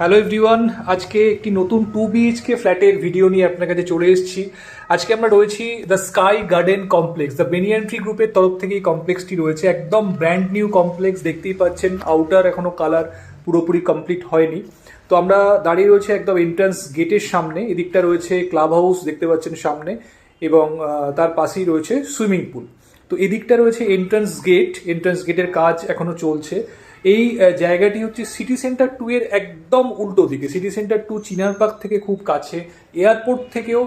Hello everyone আজকে একটি নতুন টু বিএইচকে ফ্ল্যাটের ভিডিও নিয়ে আপনার কাছে চলে এসেছি। আজকে আমরা রয়েছি the sky garden complex the banyan tree গ্রুপের তরফ থেকে এই কমপ্লেক্সটি রয়েছে। একদম ব্র্যান্ড নিউ কমপ্লেক্স দেখতেই পাচ্ছেন আউটার এখনও কালার পুরোপুরি কমপ্লিট হয়নি। তো আমরা দাঁড়িয়ে রয়েছে একদম এন্ট্রান্স গেটের সামনে। এদিকটা রয়েছে ক্লাব হাউস দেখতে পাচ্ছেন সামনে। এবং তার পাশেই রয়েছে সুইমিং পুল তো এদিকটা রয়েছে এন্ট্রান্স গেট এন্ট্রান্স গেটের কাজ এখনও চলছে। এই জায়গাটি হচ্ছে সিটি সেন্টার টু এর একদম উল্টো দিকে। সিটি সেন্টার টু চিনারপাক থেকে খুব কাছে। এয়ারপোর্ট থেকেও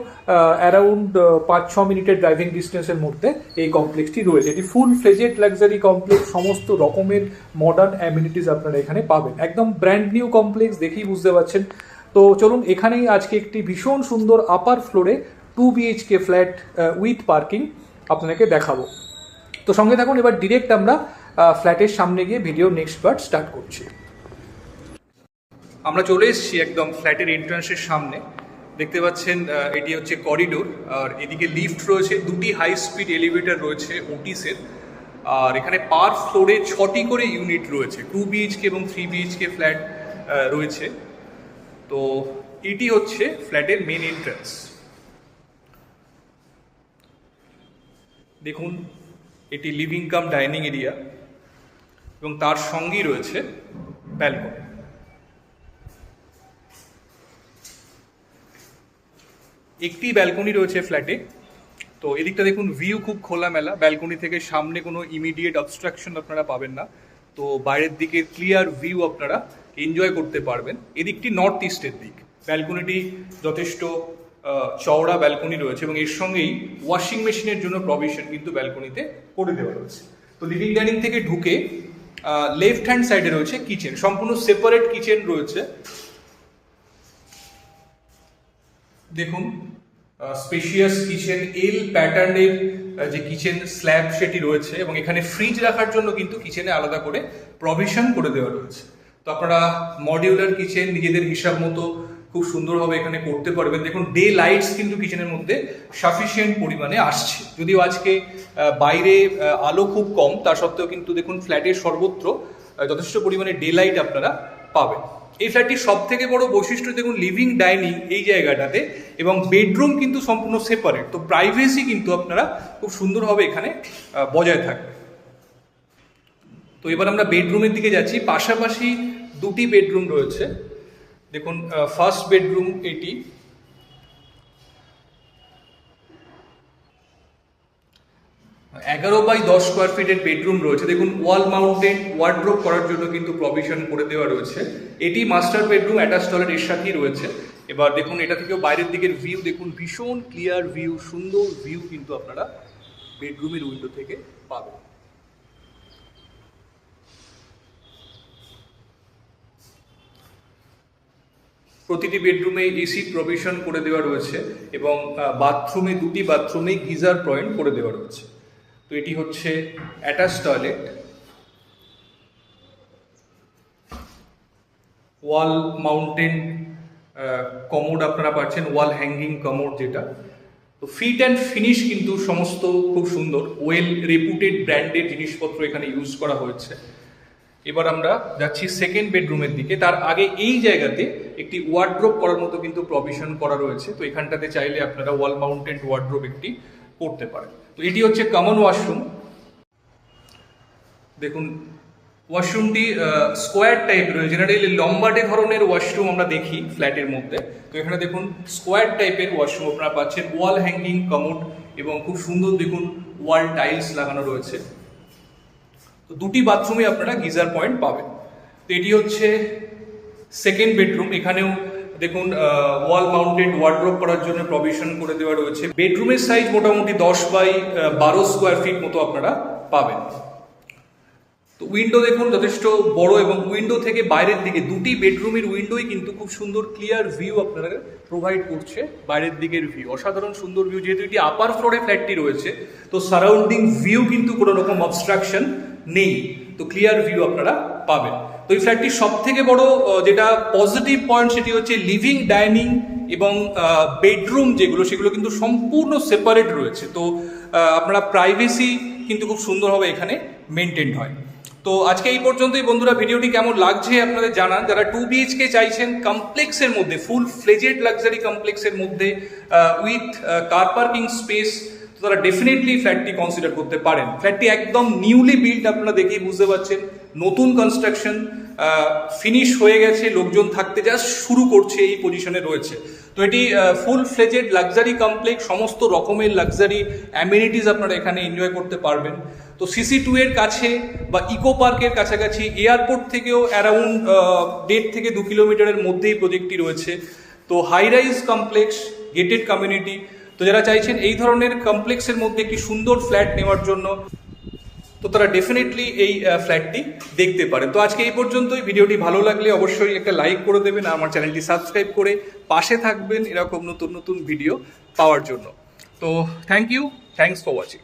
অ্যারাউন্ড পাঁচ ছ মিনিটের ড্রাইভিং ডিস্টেন্সের মধ্যে এই কমপ্লেক্সটি রয়েছে। এটি ফুল ফ্লেজেড লাক্সারি কমপ্লেক্স সমস্ত রকমের মডার্ন অ্যামিনিটিস আপনারা এখানে পাবেন। একদম ব্র্যান্ড নিউ কমপ্লেক্স দেখেই বুঝতে পারছেন। তো চলুন, এখানেই আজকে একটি ভীষণ সুন্দর আপার ফ্লোরে two BHK flat with parking আপনাকে দেখাবো। তো সঙ্গে থাকুন, এবার ডিরেক্ট আমরা ফ্ল্যাটের সামনে গিয়ে ভিডিও নেক্সট পার্ট স্টার্ট করছি। আমরা চলে এসেছি একদম ফ্ল্যাটের এন্ট্রান্সের সামনে। দেখতে পাচ্ছেন এটি হচ্ছে করিডোর আর এদিকে লিফট রয়েছে, দুটি হাই স্পিড এলিভেটর রয়েছে ওটিসের আর এখানে পার ফ্লোরে ছটি করে ইউনিট রয়েছে টু বিএইচকে এবং থ্রি বিএইচকে ফ্ল্যাট রয়েছে। তো এটি হচ্ছে ফ্ল্যাটের মেন এন্ট্রান্স দেখুন, এটি লিভিং কাম ডাইনিং এরিয়া এবং তার সঙ্গেই রয়েছে ব্যালকনি একটি ব্যালকনি রয়েছে ফ্ল্যাটে। তো এদিকটা দেখুন ভিউ খুব খোলামেলা। ব্যালকনি থেকে সামনে কোনো ইমিডিয়েট অবস্ট্রাকশন আপনারা পাবেন না। তো বাইরের দিকে ক্লিয়ার ভিউ আপনারা এনজয় করতে পারবেন। এদিকটি নর্থ ইস্টের দিক। ব্যালকনিটি যথেষ্ট চওড়া ব্যালকনি রয়েছে এবং এর সঙ্গেই ওয়াশিং মেশিনের জন্য প্রভিশন কিন্তু ব্যালকনিতে করে দেওয়া রয়েছে। তো লিভিং ডাইনিং থেকে ঢুকে লেফট হ্যান্ড সাইডে রয়েছে কিচেন সম্পূর্ণ সেপারেট কিচেন রয়েছে। দেখুন স্পেশিয়াস কিচেন এল প্যাটার্নের যে কিচেন স্ল্যাব সেটি রয়েছে এবং এখানে ফ্রিজ রাখার জন্য কিন্তু কিচেনে আলাদা করে প্রভিশন করে দেওয়া রয়েছে। তো আপনারা মডিউলার কিচেন নিজেদের হিসাব মতো খুব সুন্দরভাবে এখানে করতে পারবেন। দেখুন ডে লাইটস কিন্তু কিচেনের মধ্যে সাফিসিয়েন্ট পরিমাণে আসছে। যদিও আজকে বাইরে আলো খুব কম, তা সত্ত্বেও কিন্তু দেখুন ফ্ল্যাটের সর্বত্র যথেষ্ট পরিমাণে ডে লাইট আপনারা পাবেন। এই ফ্ল্যাটটির সব থেকে বড় বৈশিষ্ট্য দেখুন লিভিং ডাইনিং এই জায়গাটাতে এবং বেডরুম কিন্তু সম্পূর্ণ সেপারেট তো প্রাইভেসি কিন্তু আপনারা খুব সুন্দরভাবে এখানে বজায় থাকবে। তো এবার আমরা বেডরুমের দিকে যাচ্ছি। পাশাপাশি দুটি বেডরুম রয়েছে। দেখুন ফার্স্ট বেডরুম এটি। এগারো বাই দশ স্কোয়ার ফিটের বেডরুম রয়েছে। দেখুন ওয়াল মাউন্টেন ওয়ার্ড্রোপ করার জন্য কিন্তু প্রভিশন করে দেওয়া রয়েছে। এটি মাস্টার বেডরুম অ্যাটাচ টয়লেট এর সাথেই রয়েছে। এবার দেখুন, এটা থেকেও বাইরের দিকের ভিউ দেখুন, ভীষণ ক্লিয়ার ভিউ সুন্দর ভিউ কিন্তু আপনারা বেডরুমের উইন্ডো থেকে পাবেন। প্রতিটি বেডরুমে এসি প্রভিশন করে দেওয়া রয়েছে এবং বাথরুমে দুটি বাথরুমে গিজার পয়েন্ট করে দেওয়া রয়েছে। তো এটি হচ্ছে attach toilet, wall mountain commode আপনারা পাচ্ছেন, ওয়াল হ্যাঙ্গিং কমোড যেটা। তো ফিট অ্যান্ড ফিনিশ কিন্তু সমস্ত খুব সুন্দর, ওয়েল রেপুটেড ব্র্যান্ডের জিনিসপত্র এখানে ইউজ করা হয়েছে। এবার আমরা যাচ্ছি সেকেন্ড বেডরুমের দিকে। তার আগে এই জায়গাতে একটি ওয়ার্ড্রোপ করার মতো কিন্তু প্রভিশন করা রয়েছে। তো এখানটাতে চাইলে আপনারা ওয়াল মাউন্টেড ওয়ার্ড্রোপ একটি করতে পারেন। তো এটি হচ্ছে কমন ওয়াশরুম দেখুন ওয়াশরুমটি স্কোয়ার টাইপ রয়েছে। জেনারেলি লম্বাটে ধরনের ওয়াশরুম আমরা দেখি ফ্ল্যাটের মধ্যে। তো এখানে দেখুন স্কোয়ার টাইপের ওয়াশরুম আপনারা পাচ্ছেন। ওয়াল হ্যাঙ্গিং কমোড এবং খুব সুন্দর দেখুন ওয়াল টাইলস লাগানো রয়েছে। তো দুটি বাথরুমে আপনারা গিজার পয়েন্ট পাবেন। তো এটি হচ্ছে সেকেন্ড বেডরুম এখানেও দেখুন ওয়াল মাউন্টেড ওয়ার্ড্রোপ করার জন্য প্রভিশন করে দেওয়া রয়েছে। বেডরুমের সাইজ মোটামুটি দশ বাই বারো স্কোয়ার ফিট মতো আপনারা পাবেন। তো উইন্ডো দেখুন, যথেষ্ট বড় এবং উইন্ডো থেকে বাইরের দিকে দুটি বেডরুমের উইন্ডোই কিন্তু খুব সুন্দর ক্লিয়ার ভিউ আপনারা প্রোভাইড করছে বাইরের দিকের ভিউ অসাধারণ সুন্দর ভিউ যেহেতু এটি আপার ফ্লোরে ফ্ল্যাটটি রয়েছে, তো সারাউন্ডিং ভিউ কিন্তু কোনো রকম অবস্ট্রাকশন নেই। তো ক্লিয়ার ভিউ আপনারা পাবেন। তো এই ফ্ল্যাটটির সব থেকে বড় যেটা পজিটিভ পয়েন্ট সেটি হচ্ছে লিভিং ডাইনিং এবং বেডরুম যেগুলো, সেগুলো কিন্তু সম্পূর্ণ সেপারেট রয়েছে। তো আপনারা প্রাইভেসি কিন্তু খুব সুন্দরভাবে এখানে মেনটেন হয়। তো আজকে এই পর্যন্তই বন্ধুরা, ভিডিওটি কেমন লাগছে আপনাদের জানান। যারা টু বিএইচকে চাইছেন কমপ্লেক্সের মধ্যে ফুল ফ্লেজেড লাক্সারি কমপ্লেক্সের মধ্যে উইথ কার পার্কিং স্পেস তারা ডেফিনেটলি ফ্ল্যাটটি কনসিডার করতে পারেন। ফ্ল্যাটটি একদম নিউলি বিল্ড আপনারা দেখেই বুঝতে পারছেন। নতুন কনস্ট্রাকশন ফিনিশ হয়ে গেছে, লোকজন থাকতে জাস্ট শুরু করছে, এই পজিশনে রয়েছে। তো এটি ফুল ফ্লেজেড লাক্সারি কমপ্লেক্স সমস্ত রকমের লাক্সারি অ্যামিনিটিস আপনারা এখানে এনজয় করতে পারবেন। তো সিসি টু এর কাছে বা ইকো পার্কের কাছাকাছি এয়ারপোর্ট থেকেও অ্যারাউন্ড দেড় থেকে দু কিলোমিটারের মধ্যেই প্রজেক্টটি রয়েছে। তো high rise complex gated community তো যারা চাইছেন এই ধরনের কমপ্লেক্সের মধ্যে একটি সুন্দর ফ্ল্যাট নেওয়ার জন্য, তো তারা ডেফিনেটলি এই ফ্ল্যাটটি দেখতে পারে তো আজকে এই পর্যন্তই। ভিডিওটি ভালো লাগলে অবশ্যই একটা লাইক করে দেবেন আর আমার চ্যানেলটি সাবস্ক্রাইব করে পাশে থাকবেন এরকম নতুন নতুন ভিডিও পাওয়ার জন্য। তো thank you thanks for watching